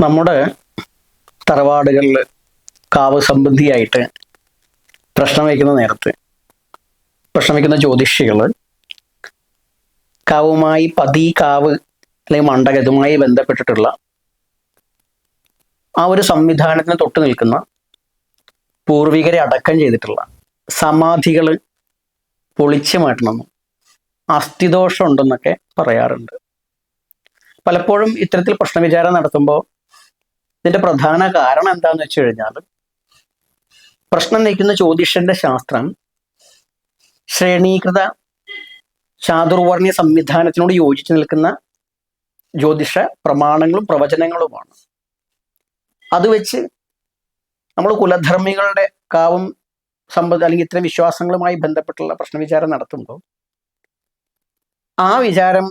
നമ്മുടെ തറവാടുകളിൽ കാവ് സംബന്ധിയായിട്ട് പ്രശ്നം വയ്ക്കുന്ന നേരത്ത് പ്രശ്നം വയ്ക്കുന്ന ജ്യോതിഷികൾ കാവുമായി പതി കാവ് അല്ലെങ്കിൽ മണ്ടക ഇതുമായി ബന്ധപ്പെട്ടിട്ടുള്ള ആ ഒരു സംവിധാനത്തിന് തൊട്ട് നിൽക്കുന്ന പൂർവികരെ അടക്കം ചെയ്തിട്ടുള്ള സമാധികൾ പൊളിച്ചു മാറ്റണമെന്നും അസ്ഥിദോഷം ഉണ്ടെന്നൊക്കെ പറയാറുണ്ട്. പലപ്പോഴും ഇത്തരത്തിൽ പ്രശ്നവിചാരം നടത്തുമ്പോൾ ഇതിന്റെ പ്രധാന കാരണം എന്താണെന്ന് വെച്ച് കഴിഞ്ഞാൽ പ്രശ്നം നയിക്കുന്ന ജ്യോതിഷന്റെ ശാസ്ത്രം ശ്രേണീകൃത ചാതുർവർണ സംവിധാനത്തിനോട് യോജിച്ച് നിൽക്കുന്ന ജ്യോതിഷ പ്രമാണങ്ങളും പ്രവചനങ്ങളുമാണ്. അത് വെച്ച് നമ്മൾ കുലധർമ്മികളുടെ കാവും സമ്പത്ത് അല്ലെങ്കിൽ ഇത്തരം വിശ്വാസങ്ങളുമായി ബന്ധപ്പെട്ടുള്ള പ്രശ്നവിചാരം നടത്തുമ്പോൾ ആ വിചാരം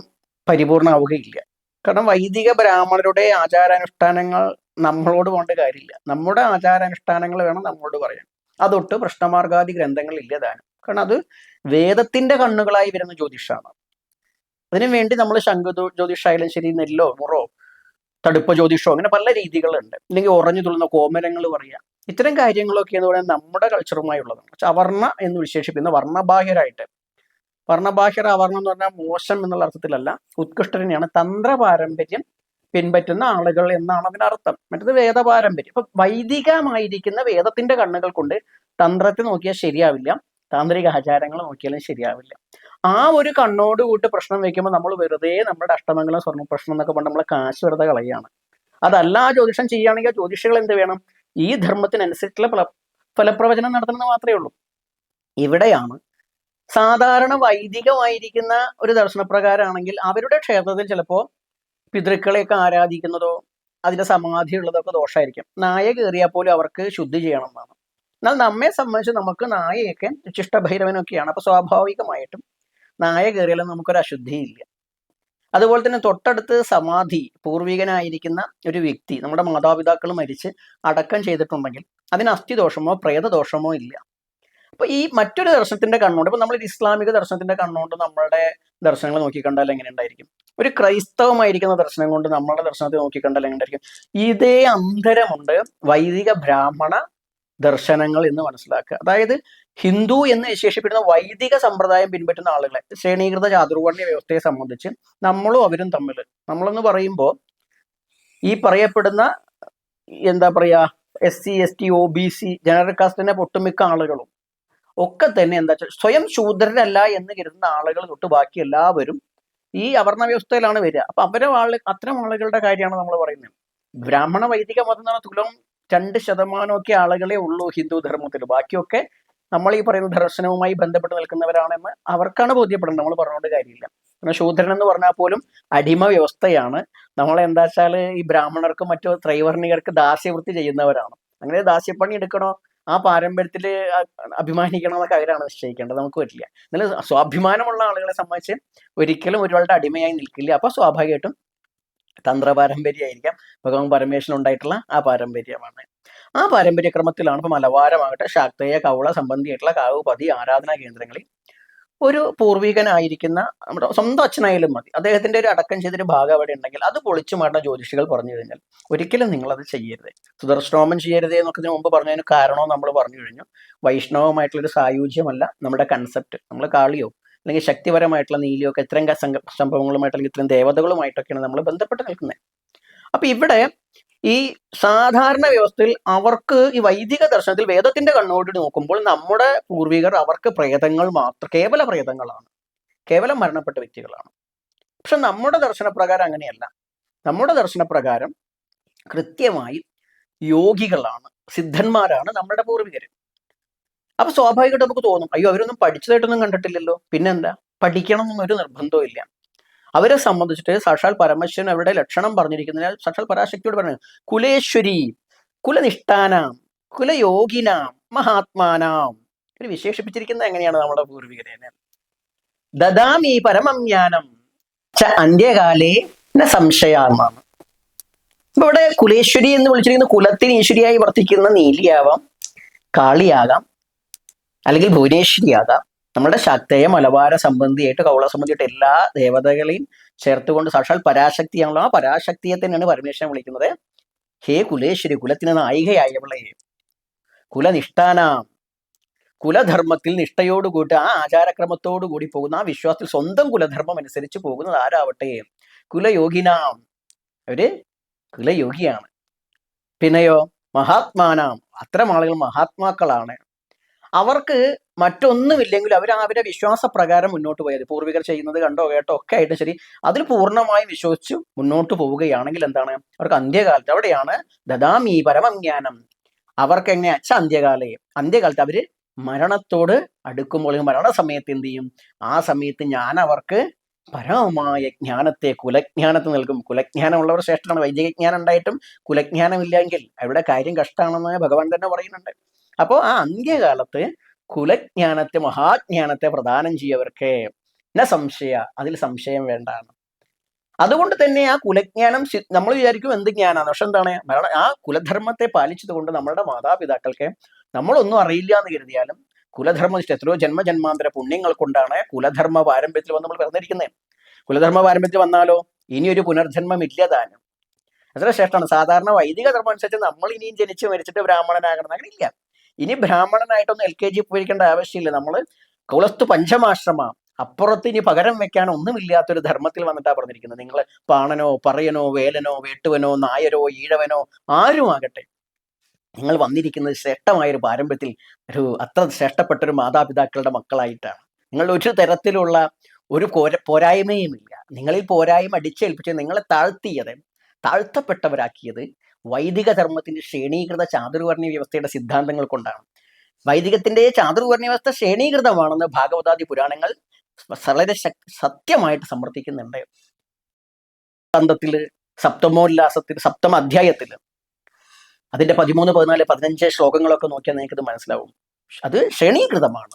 പരിപൂർണമാവുകയില്ല. കാരണം വൈദിക ബ്രാഹ്മണരുടെ ആചാരാനുഷ്ഠാനങ്ങൾ നമ്മളോട് പോകേണ്ട കാര്യമില്ല. നമ്മുടെ ആചാരാനുഷ്ഠാനങ്ങൾ വേണം നമ്മളോട് പറയാൻ. അതൊട്ട് പ്രശ്നമാർഗാദി ഗ്രന്ഥങ്ങൾ ദാനം. കാരണം അത് വേദത്തിന്റെ കണ്ണുകളായി വരുന്ന ജ്യോതിഷാണ്. അതിനു വേണ്ടി നമ്മൾ ശംഖു ജ്യോതിഷായാലും ശരി നെല്ലോ മുറോ തടുപ്പ ജ്യോതിഷോ അങ്ങനെ പല രീതികളുണ്ട്. അല്ലെങ്കിൽ ഉറഞ്ഞു തുള്ളുന്ന കോമരങ്ങൾ പറയാം ഇത്തരം കാര്യങ്ങളൊക്കെ എന്ന് പറയുന്നത് നമ്മുടെ കൾച്ചറുമായി ഉള്ളതാണ് പക്ഷെ അവർണ എന്ന് വിശേഷിപ്പിക്കുന്ന വർണബാഹ്യരായിട്ട്. വർണബാഹ്യർ അവർണം എന്ന് പറഞ്ഞാൽ മോശം എന്നുള്ള അർത്ഥത്തിലല്ല. ഉത്കൃഷ്ടനെയാണ് തന്ത്ര പാരമ്പര്യം പിൻപറ്റുന്ന ആളുകൾ എന്നാണ് അതിനർത്ഥം. മറ്റത് വേദപാരമ്പര്യം. ഇപ്പൊ വൈദികമായിരിക്കുന്ന വേദത്തിന്റെ കണ്ണുകൾ കൊണ്ട് തന്ത്രത്തെ നോക്കിയാൽ ശരിയാവില്ല. താന്ത്രിക ആചാരങ്ങൾ നോക്കിയാലും ശരിയാവില്ല. ആ ഒരു കണ്ണോട് കൂട്ട് പ്രശ്നം വെക്കുമ്പോൾ നമ്മൾ വെറുതെ നമ്മുടെ അഷ്ടമംഗലം സ്വർണ പ്രശ്നം എന്നൊക്കെ പറഞ്ഞ് നമ്മളെ കാശ് വെറുതെ കളയാണ് അതല്ല ആ ജ്യോതിഷം ചെയ്യുകയാണെങ്കിൽ ജ്യോതിഷികൾ എന്ത് വേണം? ഈ ധർമ്മത്തിനനുസരിച്ചുള്ള ഫല ഫലപ്രവചനം നടത്തണമെന്ന് മാത്രമേ ഉള്ളൂ. ഇവിടെയാണ് സാധാരണ വൈദികമായിരിക്കുന്ന ഒരു ദർശനപ്രകാരമാണെങ്കിൽ അവരുടെ ക്ഷേത്രത്തിൽ ചിലപ്പോൾ പിതൃക്കളെയൊക്കെ ആരാധിക്കുന്നതോ അതിന്റെ സമാധി ഉള്ളതൊക്കെ ദോഷമായിരിക്കും നായ കയറിയാൽ പോലും അവർക്ക് ശുദ്ധി ചെയ്യണം എന്നാണ്. എന്നാൽ നമ്മെ സംബന്ധിച്ച് നമുക്ക് നായയൊക്കെ ഉച്ചിഷ്ടഭൈരവനൊക്കെയാണ് അപ്പൊ സ്വാഭാവികമായിട്ടും നായ കയറിയാലും നമുക്കൊരു അശുദ്ധിയില്ല അതുപോലെ തന്നെ തൊട്ടടുത്ത് സമാധി പൂർവികനായിരിക്കുന്ന ഒരു വ്യക്തി നമ്മുടെ മാതാപിതാക്കൾ മരിച്ച് അടക്കം ചെയ്തിട്ടുണ്ടെങ്കിൽ അതിന് അസ്ഥിദോഷമോ പ്രേതദോഷമോ ഇല്ല. അപ്പൊ ഈ മറ്റൊരു ദർശനത്തിന്റെ കണ്ണുകൊണ്ട് ഇപ്പൊ നമ്മൾ ഇസ്ലാമിക ദർശനത്തിന്റെ കണ്ണുകൊണ്ട് നമ്മളുടെ ദർശനങ്ങൾ നോക്കിക്കണ്ടാൽ എങ്ങനെ ഉണ്ടായിരിക്കും? ഒരു ക്രൈസ്തവമായിരിക്കുന്ന ദർശനം കൊണ്ട് നമ്മളുടെ ദർശനത്തെ നോക്കിക്കണ്ടാൽ എങ്ങനെ ഉണ്ടായിരിക്കും? ഇതേ അന്തരമുണ്ട് വൈദിക ബ്രാഹ്മണ ദർശനങ്ങൾ എന്ന് മനസ്സിലാക്കുക. അതായത് ഹിന്ദു എന്ന് വിശേഷിപ്പിക്കുന്ന വൈദിക സമ്പ്രദായം പിൻപറ്റുന്ന ആളുകളെ ശ്രേണീകൃത ചാതുർവർണ വ്യവസ്ഥയെ സംബന്ധിച്ച് നമ്മളും അവരും തമ്മിൽ. നമ്മളെന്ന് പറയുമ്പോൾ ഈ പറയപ്പെടുന്ന എന്താ പറയാ S C S T O B C general കാസ്റ്റിന്റെ ഒട്ടുമിക്ക ആളുകളും. ഒക്കെ തന്നെ എന്താ വെച്ചാൽ സ്വയം ശൂദ്രരല്ല എന്ന് കരുതുന്ന ആളുകൾ തൊട്ട് ബാക്കി എല്ലാവരും ഈ അവർണ വ്യവസ്ഥയിലാണ് വരിക. അപ്പൊ അവരെ ആൾ അത്തരം ആളുകളുടെ കാര്യമാണ് നമ്മൾ പറയുന്നത്. ബ്രാഹ്മണ വൈദിക മതം എന്ന് പറഞ്ഞാൽ തുലം രണ്ട് ശതമാനമൊക്കെ ആളുകളെ ഉള്ളൂ ഹിന്ദു ധർമ്മത്തിൽ ബാക്കിയൊക്കെ നമ്മൾ ഈ പറയുന്ന ദർശനവുമായി ബന്ധപ്പെട്ട് നിൽക്കുന്നവരാണെന്ന് അവർക്കാണ് ബോധ്യപ്പെടുന്നത്. നമ്മൾ പറഞ്ഞുകൊണ്ട് കാര്യമില്ല. പിന്നെ ശൂദ്രൻ എന്ന് പറഞ്ഞാൽ പോലും അടിമ വ്യവസ്ഥയാണ്. നമ്മൾ എന്താ വെച്ചാൽ ഈ ബ്രാഹ്മണർക്കും മറ്റു ത്രൈവർണികർക്ക് ദാസ്യവൃത്തി ചെയ്യുന്നവരാണ്. അങ്ങനെ ദാസ്യപ്പണി എടുക്കണോ? ആ പാരമ്പര്യത്തിൽ അഭിമാനിക്കണം എന്നൊക്കെ അവരാണ് നിശ്ചയിക്കേണ്ടത്. നമുക്ക് പറ്റില്ല. എന്നാലും സ്വാഭിമാനമുള്ള ആളുകളെ സംബന്ധിച്ച് ഒരിക്കലും ഒരുപാട് അടിമയായി നിൽക്കില്ല. അപ്പൊ സ്വാഭാവികമായിട്ടും തന്ത്രപാരമ്പര്യമായിരിക്കാം. ഭഗവാൻ പരമേശ്വരൻ ഉണ്ടായിട്ടുള്ള ആ പാരമ്പര്യമാണ്. ആ പാരമ്പര്യക്രമത്തിലാണ് ഇപ്പൊ മലവാരമാകട്ടെ ശാക്തേയ കൗള സംബന്ധിയായിട്ടുള്ള കാവ് പതി ആരാധനാ കേന്ദ്രങ്ങളിൽ ഒരു പൂർവികനായിരിക്കുന്ന നമ്മുടെ സ്വന്തം അച്ഛനായാലും മതി. അദ്ദേഹത്തിന്റെ ഒരു അടക്കം ചെയ്തൊരു ഭാഗം അവിടെ ഉണ്ടെങ്കിൽ അത് പൊളിച്ചു മാറ്റുന്ന ജ്യോതിഷികൾ പറഞ്ഞു കഴിഞ്ഞാൽ ഒരിക്കലും നിങ്ങൾ അത് ചെയ്യരുത്. സുദർശനോമം ചെയ്യരുത് എന്നൊക്കെ മുമ്പ് പറഞ്ഞതിന് കാരണവും നമ്മൾ പറഞ്ഞു കഴിഞ്ഞു. വൈഷ്ണവമായിട്ടുള്ള ഒരു സായുജ്യമല്ല നമ്മുടെ കൺസെപ്റ്റ് നമ്മൾ കാളിയോ അല്ലെങ്കിൽ ശക്തിപരമായിട്ടുള്ള നീലിയോ ഒക്കെ ഇത്രയും സംഭവങ്ങളുമായിട്ട് അല്ലെങ്കിൽ ഇത്രയും ദേവതകളുമായിട്ടൊക്കെയാണ് നമ്മൾ ബന്ധപ്പെട്ട് നിൽക്കുന്നത്. അപ്പൊ ഇവിടെ ഈ സാധാരണ വ്യവസ്ഥയിൽ അവർക്ക് ഈ വൈദിക ദർശനത്തിൽ വേദത്തിന്റെ കണ്ണോട്ട് നോക്കുമ്പോൾ നമ്മുടെ പൂർവികർ അവർക്ക് പ്രേതങ്ങൾ മാത്രം കേവല പ്രേതങ്ങളാണ്. കേവലം മരണപ്പെട്ട വ്യക്തികളാണ്. പക്ഷെ നമ്മുടെ ദർശനപ്രകാരം അങ്ങനെയല്ല. നമ്മുടെ ദർശനപ്രകാരം കൃത്യമായി യോഗികളാണ് സിദ്ധന്മാരാണ് നമ്മുടെ പൂർവികർ അപ്പൊ സ്വാഭാവികമായിട്ട് നമുക്ക് തോന്നും അയ്യോ അവരൊന്നും പഠിച്ചതായിട്ടൊന്നും കണ്ടിട്ടില്ലല്ലോ. പിന്നെന്താ? പഠിക്കണം എന്നൊരു നിർബന്ധവും ഇല്ല അവരെ സംബന്ധിച്ചിട്ട് സാക്ഷാൽ പരമശിവൻ അവരുടെ ലക്ഷണം പറഞ്ഞിരിക്കുന്നതിനാൽ സാക്ഷാൽ പരാശക്തിയോട് പറഞ്ഞു കുലേശ്വരി കുലനിഷ്ഠാനാം കുലയോഗിനാം മഹാത്മാനാം. ഇവർ വിശേഷിപ്പിച്ചിരിക്കുന്നത് എങ്ങനെയാണ് നമ്മുടെ പൂർവികരെ ദദാമി പരമം ജ്ഞാനം ച അന്ത്യകാലേ ന സംശയാമാണ് ഇപ്പൊ ഇവിടെ കുലേശ്വരി എന്ന് വിളിച്ചിരിക്കുന്ന കുലത്തിന് ഈശ്വരിയായി വർത്തിക്കുന്ന നീലിയാവാം കാളിയാകാം അല്ലെങ്കിൽ ഭുവനേശ്വരിയാകാം. നമ്മുടെ ശക്തയെ മലബാര സംബന്ധിയായിട്ട് കൗള സംബന്ധിയായിട്ട് എല്ലാ ദേവതകളെയും ചേർത്തുകൊണ്ട് സാക്ഷാൽ പരാശക്തിയാണല്ലോ ആ പരാശക്തിയെ തന്നെയാണ് പരമേശ്വരൻ വിളിക്കുന്നത്. ഹേ കുലേശ്വരി കുലത്തിന് നായികയായവളെ കുലനിഷ്ഠാനാം കുലധർമ്മത്തിൽ നിഷ്ഠയോടുകൂടി ആ ആചാരക്രമത്തോടു കൂടി പോകുന്ന ആ വിശ്വാസത്തിൽ സ്വന്തം കുലധർമ്മം അനുസരിച്ച് പോകുന്നത് ആരാവട്ടെ? കുലയോഗിനാം. അവർ കുലയോഗിയാണ്. പിന്നെയോ മഹാത്മാനാം. അത്തരം ആളുകൾ മഹാത്മാക്കളാണ്. അവർക്ക് മറ്റൊന്നുമില്ലെങ്കിൽ അവർ അവരുടെ വിശ്വാസപ്രകാരം മുന്നോട്ട് പോയത്. പൂർവികർ ചെയ്യുന്നത് കണ്ടോ കേട്ടോ? ഒക്കെ ആയിട്ട് ശരി. അതിൽ പൂർണമായും വിശ്വസിച്ച് മുന്നോട്ട് പോവുകയാണെങ്കിൽ എന്താണ്? അവർക്ക് അന്ത്യകാലത്ത് അവിടെയാണ് ദദാമി പരമജ്ഞാനം. അവർക്ക് എങ്ങനെ അച്ഛ അന്ത്യകാലേ അന്ത്യകാലത്ത് അവർ മരണത്തോട് അടുക്കുമ്പോൾ മരണസമയത്ത് എന്ത് ചെയ്യും? ആ സമയത്ത് ഞാൻ അവർക്ക് പരമമായ ജ്ഞാനത്തെ കുലജ്ഞാനത്തെ നൽകും. കുലജ്ഞാനമുള്ളവർ ശ്രേഷ്ഠമാണ് വൈദിക ജ്ഞാനം ഉണ്ടായിട്ടും കുലജ്ഞാനമില്ലെങ്കിൽ അവിടെ കാര്യം കഷ്ടമാണെന്ന് ഭഗവാൻ തന്നെ പറയുന്നുണ്ട്. അപ്പോൾ ആ അന്ത്യകാലത്ത് കുലജ്ഞാനത്തെ മഹാജ്ഞാനത്തെ പ്രദാനം ചെയ്യവർക്ക് ന സംശയ അതിൽ സംശയം വേണ്ടാണ്. അതുകൊണ്ട് തന്നെ ആ കുലജ്ഞാനം നമ്മൾ വിചാരിക്കും എന്ത് ജ്ഞാനാണ് പക്ഷെ എന്താണ്? ആ കുലധർമ്മത്തെ പാലിച്ചത് കൊണ്ട് നമ്മളുടെ മാതാപിതാക്കൾക്ക് നമ്മളൊന്നും അറിയില്ല എന്ന് കരുതിയാലും കുലധർമ്മ എത്രയോ ജന്മജന്മാന്തര പുണ്യങ്ങൾ കൊണ്ടാണ് കുലധർമ്മ പാരമ്പര്യത്തിൽ വന്ന് നമ്മൾ പറഞ്ഞിരിക്കുന്നത് കുലധർമ്മ പാരമ്പര്യത്തിൽ വന്നാലോ ഇനി പുനർജന്മം ഇല്ല താനും. എത്ര ശ്രേഷ്ഠമാണ്. സാധാരണ വൈദിക ധർമ്മം അനുസരിച്ച് നമ്മൾ ഇനിയും ജനിച്ച് മരിച്ചിട്ട് ബ്രാഹ്മണനാകണം അങ്ങനെ ഇല്ല. ഇനി ബ്രാഹ്മണനായിട്ടൊന്നും എൽ കെ ജി പോയിരിക്കേണ്ട ആവശ്യമില്ല. നമ്മൾ കുളസ്തു പഞ്ചമാശ്രമ. അപ്പുറത്ത് ഇനി പകരം വെക്കാൻ ഒന്നുമില്ലാത്തൊരു ധർമ്മത്തിൽ വന്നിട്ടാ പറഞ്ഞിരിക്കുന്നത്. നിങ്ങൾ പാണനോ പറയനോ വേലനോ വേട്ടുവനോ നായരോ ഈഴവനോ ആരും ആകട്ടെ. നിങ്ങൾ വന്നിരിക്കുന്നത് ശ്രേഷ്ഠമായൊരു പാരമ്പര്യത്തിൽ ഒരു അത്ര ശ്രേഷ്ഠപ്പെട്ട ഒരു മാതാപിതാക്കളുടെ മക്കളായിട്ടാണ്. നിങ്ങൾ ഒരു തരത്തിലുള്ള ഒരു പോര പോരായ്മയുമില്ല. നിങ്ങളിൽ പോരായ്മ അടിച്ചേൽപ്പിച്ച് നിങ്ങളെ താഴ്ത്തിയത് താഴ്ത്തപ്പെട്ടവരാക്കിയത് വൈദിക ധർമ്മത്തിന്റെ ശ്രേണീകൃത ചാതുർവർണ വ്യവസ്ഥയുടെ സിദ്ധാന്തങ്ങൾ കൊണ്ടാണ്. വൈദികത്തിന്റെ ചാതുർവർണ വ്യവസ്ഥ ശ്രേണീകൃതമാണെന്ന് ഭാഗവതാദി പുരാണങ്ങൾ വളരെ സത്യമായിട്ട് സമർത്ഥിക്കുന്നുണ്ട്. സ്കന്ധത്തിൽ സപ്തമോല്ലാസത്തിൽ സപ്തമ അധ്യായത്തിൽ അതിന്റെ പതിമൂന്ന് പതിനാല് പതിനഞ്ച് ശ്ലോകങ്ങളൊക്കെ നോക്കിയാൽ നിങ്ങൾക്ക് മനസ്സിലാവും. അത് ശ്രേണീകൃതമാണ്.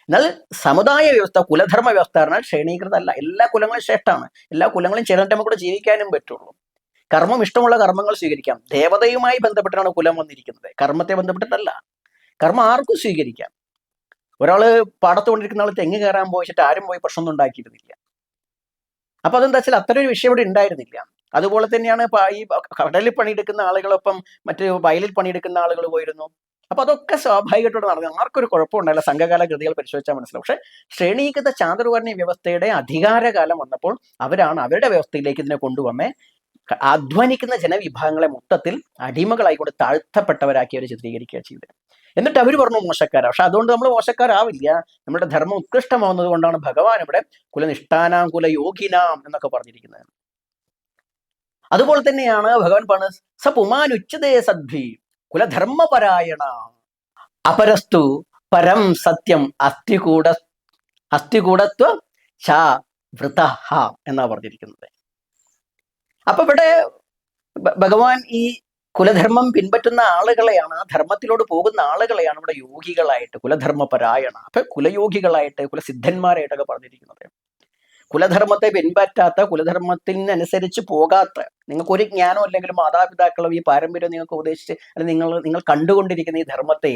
എന്നാൽ സമുദായ വ്യവസ്ഥ കുലധർമ്മ വ്യവസ്ഥ പറഞ്ഞാൽ ശ്രേണീകൃതമല്ല. എല്ലാ കുലങ്ങളും ശ്രേഷ്ഠമാണ്. എല്ലാ കുലങ്ങളും ചേർന്നിട്ട് നമുക്ക് ജീവിക്കാനും പറ്റുള്ളൂ. കർമ്മം ഇഷ്ടമുള്ള കർമ്മങ്ങൾ സ്വീകരിക്കാം. ദേവതയുമായി ബന്ധപ്പെട്ടാണ് കുലം വന്നിരിക്കുന്നത്. കർമ്മത്തെ ബന്ധപ്പെട്ടിട്ടല്ല. കർമ്മം ആർക്കും സ്വീകരിക്കാം. ഒരാൾ പാടത്ത് കൊണ്ടിരിക്കുന്ന ആൾ തെങ്ങ് കയറാൻ പോയിച്ചിട്ട് ആരും പോയി പ്രശ്നമൊന്നും ഉണ്ടാക്കിയിരുന്നില്ല അപ്പൊ അതെന്താ വെച്ചാൽ അത്ര ഒരു വിഷയം ഇവിടെ ഉണ്ടായിരുന്നില്ല. അതുപോലെ തന്നെയാണ് ഈ കടലിൽ പണിയെടുക്കുന്ന ആളുകളൊപ്പം മറ്റു വയലിൽ പണിയെടുക്കുന്ന ആളുകൾ പോയിരുന്നു. അപ്പൊ അതൊക്കെ സ്വാഭാവികമായിട്ട് നടന്നു. ആർക്കൊരു കുഴപ്പമുണ്ടായില്ല സംഘകാല കൃതികൾ പരിശോധിച്ചാൽ മനസ്സിലാവും. പക്ഷെ ശ്രേണീകൃത ചാതുർവർണ വ്യവസ്ഥയുടെ അധികാരകാലം വന്നപ്പോൾ അവരാണ് അവരുടെ വ്യവസ്ഥയിലേക്ക് ഇതിനെ കൊണ്ടുവന്നേ. അധ്വാനിക്കുന്ന ജനവിഭാഗങ്ങളെ മൊത്തത്തിൽ അടിമകളായിക്കൊണ്ട് താഴ്ത്തപ്പെട്ടവരാക്കി അവർ ചിത്രീകരിക്കുക ചെയ്തത് എന്നിട്ട് അവർ പറഞ്ഞു മോശക്കാരാണ് പക്ഷെ അതുകൊണ്ട് നമ്മൾ മോശക്കാരാവില്ല. നമ്മുടെ ധർമ്മം ഉത്കൃഷ്ടമാവുന്നത് കൊണ്ടാണ് ഭഗവാൻ ഇവിടെ കുലനിഷ്ഠാനാം കുലയോഗിനാം എന്നൊക്കെ പറഞ്ഞിരിക്കുന്നത്. അതുപോലെ തന്നെയാണ് ഭഗവാൻ പറഞ്ഞത് സ പുമാനുച്ചതേ സദ്ധി കുലധർമ്മപരായണ. അപരസ്തു പരം സത്യം അസ്ഥികൂട അസ്ഥികൂടത്വ ച വൃതഹ എന്നാ പറഞ്ഞിരിക്കുന്നത്. അപ്പൊ ഇവിടെ ഭഗവാൻ ഈ കുലധർമ്മം പിൻപറ്റുന്ന ആളുകളെയാണ് ആ ധർമ്മത്തിലോട് പോകുന്ന ആളുകളെയാണ് ഇവിടെ യോഗികളായിട്ട് കുലധർമ്മപരായണ അപ്പൊ കുലയോഗികളായിട്ട് കുലസിദ്ധന്മാരായിട്ടൊക്കെ പറഞ്ഞിരിക്കുന്നത്. കുലധർമ്മത്തെ പിൻപറ്റാത്ത കുലധർമ്മത്തിനനുസരിച്ച് പോകാത്ത നിങ്ങൾക്ക് ഒരു ജ്ഞാനം അല്ലെങ്കിൽ മാതാപിതാക്കളും ഈ പാരമ്പര്യം നിങ്ങൾക്ക് ഉപദേശിച്ച് അല്ലെങ്കിൽ നിങ്ങൾ നിങ്ങൾ കണ്ടുകൊണ്ടിരിക്കുന്ന ഈ ധർമ്മത്തെ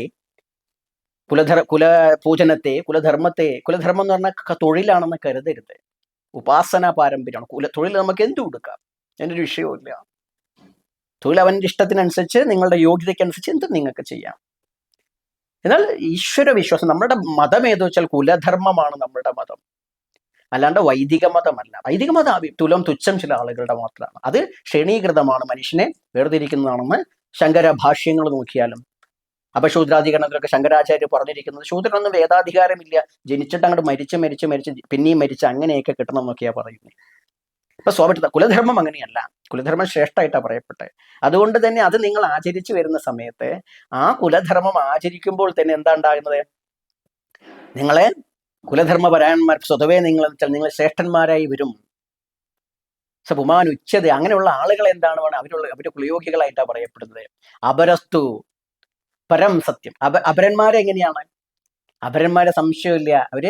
കുലധർ കുല പൂജനത്തെ കുലധർമ്മത്തെ കുലധർമ്മം എന്ന് പറഞ്ഞാൽ തൊഴിലാണെന്ന് കരുതരുത്. ഉപാസന പാരമ്പര്യമാണ്. കുല തൊഴിൽ നമുക്ക് എന്തു കൊടുക്കാം? അതിന്റെ ഒരു വിഷയവുമില്ല. തൊഴിൽ അവന്റെ ഇഷ്ടത്തിനനുസരിച്ച് നിങ്ങളുടെ യോഗ്യതയ്ക്കനുസരിച്ച് എന്തും നിങ്ങൾക്ക് ചെയ്യാം. എന്നാൽ ഈശ്വര വിശ്വാസം നമ്മുടെ മതം ഏതെന്ന് വെച്ചാൽ കുലധർമ്മമാണ് നമ്മുടെ മതം. അല്ലാണ്ട് വൈദിക മതമല്ല. വൈദിക മതം തുലം തുച്ഛം ചില ആളുകളുടെ മാത്രമാണ്. അത് ക്ഷണീകൃതമാണ്. മനുഷ്യനെ വേർതിരിക്കുന്നതാണെന്ന് ശങ്കര ഭാഷ്യങ്ങൾ നോക്കിയാലും അപശൂദ്രാധികരണത്തിലൊക്കെ ശങ്കരാചാര്യ പറഞ്ഞിരിക്കുന്നത് ശൂദ്രനൊന്നും വേദാധികാരമില്ല. ജനിച്ചിട്ട് അങ്ങോട്ട് മരിച്ച് മരിച്ച് മരിച്ച് പിന്നെയും മരിച്ച് അങ്ങനെയൊക്കെ കിട്ടണം എന്നൊക്കെയാ പറയുന്നത്. ഇപ്പൊ സ്വാഭാവിക കുലധർമ്മം അങ്ങനെയല്ല. കുലധർമ്മം ശ്രേഷ്ഠമായിട്ടാണ് പറയപ്പെട്ടത് അതുകൊണ്ട് തന്നെ അത് നിങ്ങൾ ആചരിച്ചു വരുന്ന സമയത്ത് ആ കുലധർമ്മം ആചരിക്കുമ്പോൾ തന്നെ എന്താ ഉണ്ടാകുന്നത്? നിങ്ങളെ കുലധർമ്മ കുലധർമ്മപരായന്മാർ സ്വതവേ നിങ്ങൾ നിങ്ങൾ ശ്രേഷ്ഠന്മാരായി വരും. സപുമാൻ ഉച്ചത അങ്ങനെയുള്ള ആളുകൾ എന്താണ് വേണം അവരുള്ള അവരുടെ കുലയോഗികളായിട്ടാണ് പറയപ്പെടുന്നത്. അപരസ്തു പരം സത്യം. അപ അപരന്മാരെ എങ്ങനെയാണ്? അപരന്മാരെ സംശയമില്ല. അവർ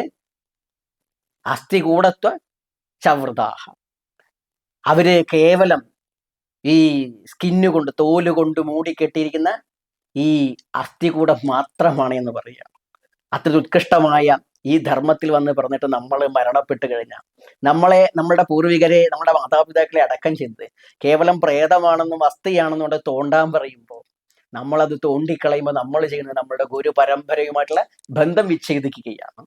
അസ്ഥികൂടത്വ ചവൃതാഹ. അവർ കേവലം ഈ സ്കിന്നു കൊണ്ട് തോൽ കൊണ്ട് മൂടിക്കെട്ടിയിരിക്കുന്ന ഈ അസ്ഥികൂടം മാത്രമാണ് എന്ന് പറയുക. അത്ര ഉത്കൃഷ്ടമായ ഈ ധർമ്മത്തിൽ വന്ന് പറഞ്ഞിട്ട് നമ്മൾ മരണപ്പെട്ട് കഴിഞ്ഞാൽ നമ്മളെ നമ്മുടെ പൂർവികരെ നമ്മുടെ മാതാപിതാക്കളെ അടക്കം ചെയ്ത് കേവലം പ്രേതമാണെന്നും അസ്ഥിയാണെന്നും കൊണ്ട് തോണ്ടാൻ പറയുമ്പോൾ നമ്മളത് തോണ്ടിക്കളയുമ്പോൾ നമ്മൾ ചെയ്യുന്നത് നമ്മുടെ ഗുരു പരമ്പരയുമായിട്ടുള്ള ബന്ധം വിച്ഛേദിക്കുകയാണ്.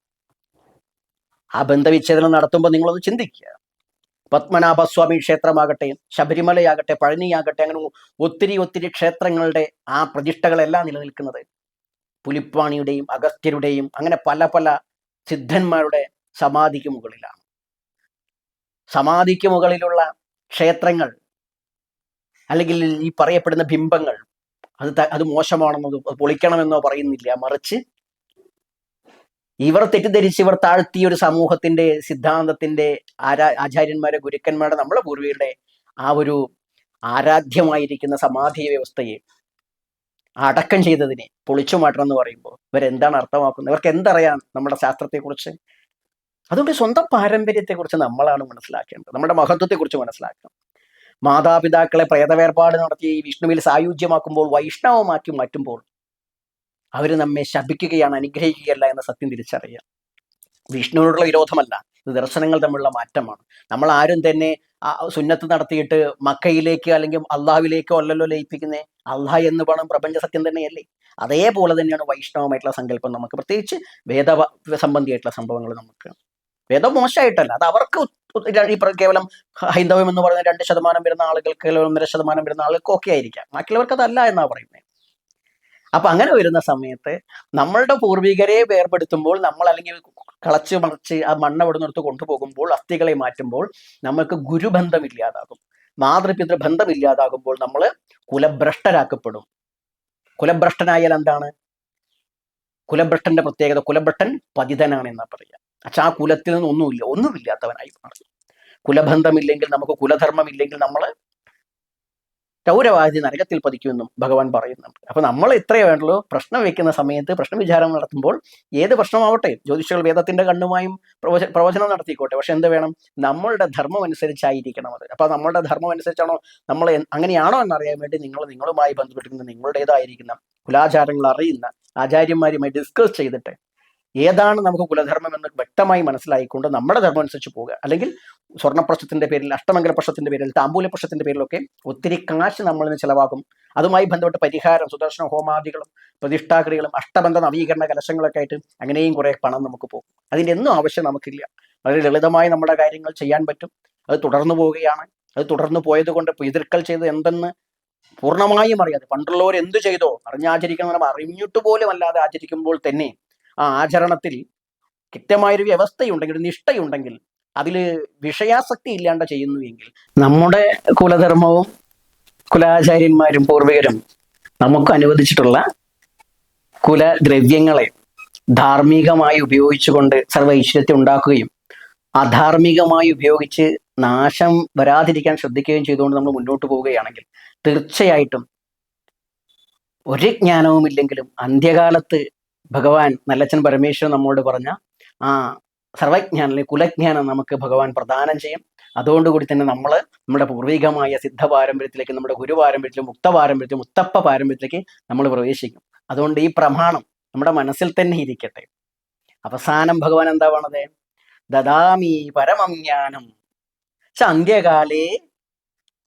ആ ബന്ധവിച്ഛേദനം നടത്തുമ്പോൾ നിങ്ങളൊന്ന് ചിന്തിക്കുക. പത്മനാഭസ്വാമി ക്ഷേത്രമാകട്ടെ ശബരിമലയാകട്ടെ പഴനിയാകട്ടെ അങ്ങനെ ഒത്തിരി ഒത്തിരി ക്ഷേത്രങ്ങളുടെ ആ പ്രതിഷ്ഠകളെല്ലാം നിലനിൽക്കുന്നത്. പുലിപ്പാണിയുടെയും അഗസ്ത്യരുടെയും അങ്ങനെ പല പല സിദ്ധന്മാരുടെ സമാധിക്ക് മുകളിലാണ്. സമാധിക്ക് മുകളിലുള്ള ക്ഷേത്രങ്ങൾ അല്ലെങ്കിൽ ഈ പറയപ്പെടുന്ന ബിംബങ്ങൾ അത് അത് മോശമാണെന്നോ പൊളിക്കണമെന്നോ പറയുന്നില്ല. മറിച്ച് ഇവർ തെറ്റിദ്ധരിച്ച് ഇവർ താഴ്ത്തിയ ഒരു സമൂഹത്തിന്റെ സിദ്ധാന്തത്തിന്റെ ആരാ ആചാര്യന്മാരെ ഗുരുക്കന്മാരുടെ നമ്മളെ പൂർവികളുടെ ആ ഒരു ആരാധ്യമായിരിക്കുന്ന സമാധി വ്യവസ്ഥയെ അടക്കം ചെയ്തതിനെ പൊളിച്ചു മാറ്റണം എന്ന് പറയുമ്പോൾ ഇവരെന്താണ് അർത്ഥമാക്കുന്നത്? ഇവർക്ക് എന്തറിയാം നമ്മുടെ ശാസ്ത്രത്തെക്കുറിച്ച്? അതുകൊണ്ട് സ്വന്തം പാരമ്പര്യത്തെക്കുറിച്ച് നമ്മളാണ് മനസ്സിലാക്കേണ്ടത്. നമ്മുടെ മഹത്വത്തെക്കുറിച്ച് മനസ്സിലാക്കണം. മാതാപിതാക്കളെ പ്രേതവേർപാട് നടത്തി വിഷ്ണുവിൽ സായുജ്യമാക്കുമ്പോൾ വൈഷ്ണവമാക്കി മാറ്റുമ്പോൾ അവർ നമ്മെ ശപിക്കുകയാണ് അനുഗ്രഹിക്കുകയല്ല എന്ന സത്യം തിരിച്ചറിയാം വിഷ്ണുവിനോടുള്ള വിരോധമല്ല ഇത് ദർശനങ്ങൾ തമ്മിലുള്ള മാറ്റമാണ്. നമ്മൾ ആരും തന്നെ സുന്നത്ത് നടത്തിയിട്ട് മക്കയിലേക്ക് അല്ലെങ്കിൽ അള്ളാഹുവിലേക്കോ അല്ലല്ലോ ലയിപ്പിക്കുന്നേ. അള്ളാഹ് എന്ന് പണം പ്രപഞ്ച സത്യം തന്നെയല്ലേ? അതേപോലെ തന്നെയാണ് വൈഷ്ണവമായിട്ടുള്ള സങ്കല്പം നമുക്ക്. പ്രത്യേകിച്ച് വേദ സംബന്ധിയായിട്ടുള്ള സംഭവങ്ങൾ നമുക്ക്. വേദം മോശമായിട്ടല്ല അത് അവർക്ക് ഈ കേവലം ഹൈന്ദവം എന്ന് പറയുന്ന രണ്ട് ശതമാനം വരുന്ന ആളുകൾക്ക് കേവലം ഒന്നര ശതമാനം വരുന്ന ആളുകൾക്ക് ഒക്കെ ആയിരിക്കാം. ബാക്കിയുള്ളവർക്ക് അതല്ല എന്നാണ് പറയുന്നത് അപ്പൊ അങ്ങനെ വരുന്ന സമയത്ത് നമ്മളുടെ പൂർവികരെ വേർപെടുത്തുമ്പോൾ നമ്മൾ അല്ലെങ്കിൽ കളച്ച് മറച്ച് ആ മണ്ണ് അവിടെ നിന്നെടുത്ത് കൊണ്ടുപോകുമ്പോൾ അസ്ഥികളെ മാറ്റുമ്പോൾ നമ്മൾക്ക് ഗുരുബന്ധം ഇല്ലാതാകും. മാതൃപിതൃ ബന്ധം ഇല്ലാതാകുമ്പോൾ നമ്മൾ കുലഭ്രഷ്ടരാക്കപ്പെടും. കുലഭ്രഷ്ടനായാൽ എന്താണ്? കുലഭ്രഷ്ടന്റെ പ്രത്യേകത കുലഭ്രഷ്ടൻ പതിതനാണ് എന്നാ പറയുക. പക്ഷെ ആ കുലത്തിൽ നിന്നൊന്നുമില്ല ഒന്നുമില്ലാത്തവനായി മാറും. കുലബന്ധമില്ലെങ്കിൽ നമുക്ക് കുലധർമ്മമില്ലെങ്കിൽ നമ്മൾ രൗരവാദി നരകത്തിൽ പതിക്കുമെന്നും ഭഗവാൻ പറയുന്നുണ്ട് അപ്പൊ നമ്മൾ ഇത്രയേ വേണ്ടുള്ളൂ. പ്രശ്നം വെക്കുന്ന സമയത്ത് പ്രശ്ന വിചാരം നടത്തുമ്പോൾ ഏത് പ്രശ്നമാവട്ടെ ജ്യോതിഷികൾ വേദത്തിന്റെ കണ്ണുമായും പ്രവച പ്രവചനം നടത്തിക്കോട്ടെ. പക്ഷെ എന്ത് വേണം? നമ്മളുടെ ധർമ്മം അനുസരിച്ചായിരിക്കണം അത്. അപ്പൊ നമ്മളുടെ ധർമ്മം അനുസരിച്ചാണോ നമ്മൾ അങ്ങനെയാണോ എന്നറിയാൻ വേണ്ടി നിങ്ങൾ നിങ്ങളുമായി ബന്ധപ്പെട്ടിരിക്കുന്ന നിങ്ങളുടേതായിരിക്കുന്ന കുലാചാരങ്ങൾ അറിയുന്ന ആചാര്യന്മാരുമായി ഡിസ്കസ് ചെയ്തിട്ട് ഏതാണ് നമുക്ക് കുലധർമ്മം എന്ന് വ്യക്തമായി മനസ്സിലായിക്കൊണ്ട് നമ്മുടെ ധർമ്മം അനുസരിച്ച് പോവുക. അല്ലെങ്കിൽ സ്വർണപ്രശ്നത്തിന്റെ പേരിൽ അഷ്ടമംഗല പ്രശ്നത്തിന്റെ പേരിൽ താമ്പൂല പ്രശ്നത്തിന്റെ പേരിലൊക്കെ ഒത്തിരി കാശ് നമ്മളിന് ചിലവാകും അതുമായി ബന്ധപ്പെട്ട് പരിഹാരം സുദർശന ഹോമാദികളും പ്രതിഷ്ഠാക്രികളും അഷ്ടബന്ധ നവീകരണ കലശങ്ങളൊക്കെ ആയിട്ട് അങ്ങനെയും കുറെ പണം നമുക്ക് പോകും. അതിന്റെ എന്നും ആവശ്യം നമുക്കില്ല. വളരെ ലളിതമായി നമ്മുടെ കാര്യങ്ങൾ ചെയ്യാൻ പറ്റും. അത് തുടർന്നു പോവുകയാണ്. അത് തുടർന്നു പോയത് കൊണ്ട് പിതൃക്കൾ ചെയ്ത് എന്തെന്ന് പൂർണമായും അറിയാതെ പണ്ടുള്ളവർ എന്ത് ചെയ്തോ അറിഞ്ഞാചരിക്കണം അറിഞ്ഞിട്ട് പോലും അല്ലാതെ ആചരിക്കുമ്പോൾ തന്നെ ആ ആചരണത്തിൽ കൃത്യമായൊരു വ്യവസ്ഥയുണ്ടെങ്കിൽ ഒരു നിഷ്ഠയുണ്ടെങ്കിൽ അതിൽ വിഷയാസക്തി ഇല്ലാണ്ട് ചെയ്യുന്നുവെങ്കിൽ നമ്മുടെ കുലധർമ്മവും കുലാചാര്യന്മാരും പൂർവികരും നമുക്ക് അനുവദിച്ചിട്ടുള്ള കുലദ്രവ്യങ്ങളെ ധാർമ്മികമായി ഉപയോഗിച്ചുകൊണ്ട് സർവ ഐശ്വര്യത്തെ ഉണ്ടാക്കുകയും അധാർമികമായി ഉപയോഗിച്ച് നാശം വരാതിരിക്കാൻ ശ്രദ്ധിക്കുകയും ചെയ്തുകൊണ്ട് നമ്മൾ മുന്നോട്ട് പോവുകയാണെങ്കിൽ തീർച്ചയായിട്ടും ഒരു ജ്ഞാനവുമില്ലെങ്കിലും അന്ത്യകാലത്ത് ഭഗവാൻ നല്ലച്ഛൻ പരമേശ്വരൻ നമ്മോട് പറഞ്ഞ ആ സർവജ്ഞാനം അല്ലെങ്കിൽ കുലജ്ഞാനം നമുക്ക് ഭഗവാൻ പ്രദാനം ചെയ്യും. അതുകൊണ്ടുകൂടി തന്നെ നമ്മൾ നമ്മുടെ പൂർവികമായ സിദ്ധ പാരമ്പര്യത്തിലേക്ക് നമ്മുടെ ഗുരു പാരമ്പര്യത്തിലും മുക്ത പാരമ്പര്യത്തിലും മുത്തപ്പ പാരമ്പര്യത്തിലേക്ക് നമ്മൾ പ്രവേശിക്കും. അതുകൊണ്ട് ഈ പ്രമാണം നമ്മുടെ മനസ്സിൽ തന്നെ ഇരിക്കട്ടെ. അവസാനം ഭഗവാൻ എന്താ പറഞ്ഞത്? ദദാമി പരമജ്ഞാനം ജ്ഞാനം. ച അന്ത്യകാലേ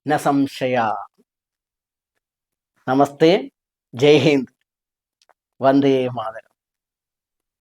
ന സംശയ. നമസ്തേ. ജയ് ഹിന്ദ്. വന്ദേ മാതരം.